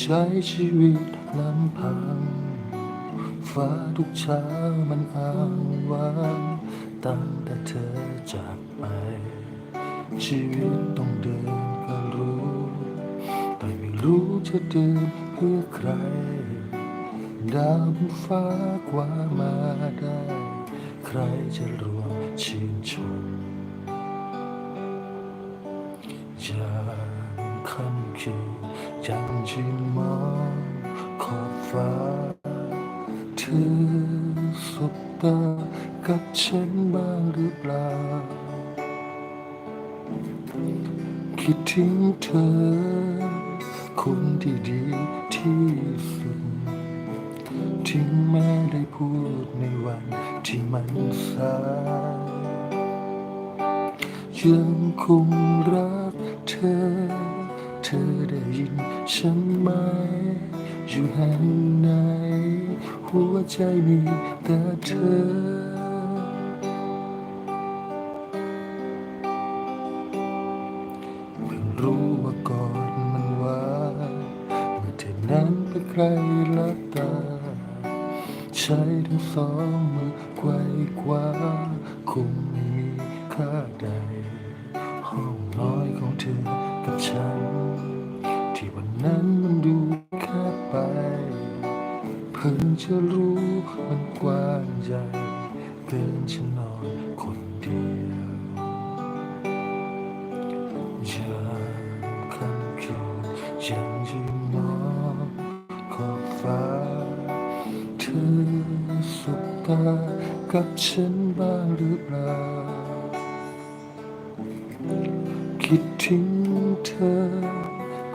ใช้ชีวิตลำพัง ฟ้าทุกเช้ามันอ้างว้างตั้งแต่เธอจากไป ชีวิตต้องเดินก็รู้ แต่ไม่รู้จะเดินเพื่อใคร ดาวบนฟ้ากว่ามาได้ ใครจะรวมชื่นชมยามค่ำคืน ยังยืนมองขอบฟ้าเธอสบตากับฉันบ้างหรือเปล่า คิดถึงเธอ คนที่ดีที่สุดถึงแม้ได้พูดในวันที่มันสายยังคงรัก ฉันไหมอยู่แห่งไหน หัวใจมีแต่เธอ เพิ่งรู้ว่าก่อนมันว่าเมื่อเธอนั้นไปใครลับตา ใช้ทั้งสองมือไขว้คว้าคงไม่มีค่าใด ห้องน้อยของเธอกับฉัน นั้นมันดูแคบไป เพิ่งจะรู้มันกว้างใหญ่เกินฉันนอนคนเดียวยามค่ำคืนยังยืนมองขอบฟ้า เธอสบตากับฉันบ้างหรือเปล่า คิดถึงเธอ